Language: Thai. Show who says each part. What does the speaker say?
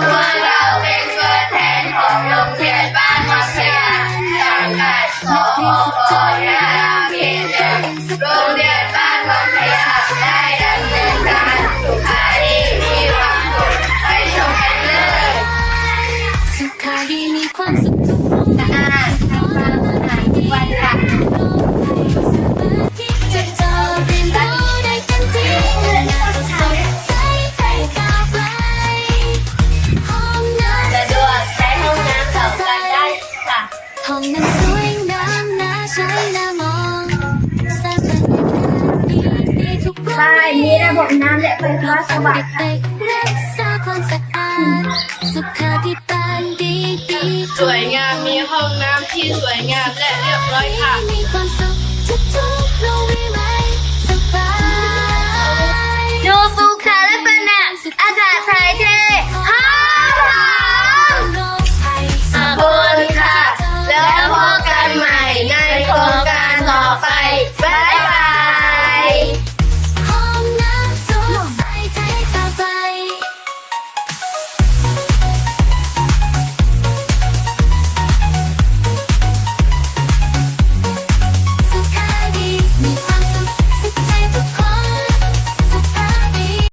Speaker 1: ที่ห้าพวเราเป็นตัวแทนของโรงเรียนบ้านมัธยาสังกัดสอปยาพิเศษโรงเรียนบ้านมัธยาได้ดำเนินการสุขารีมีความสุขไปชมกันเลย
Speaker 2: สุขาดีมีความสุขำห้องน้ำสวยงามน่าใช้น่ามองสร้างบรรยากาศดีดีทุกวัน
Speaker 1: ใช่มีระบบน้ำและไฟฟ้าสว่างค่ะ
Speaker 2: เด็กๆรักษาความสะอาดสุขาภิบาลดีดี
Speaker 3: สวยงามมีห้องน้ำที่สวยงามและเรียบร้อยค่ะ
Speaker 2: มีความสุ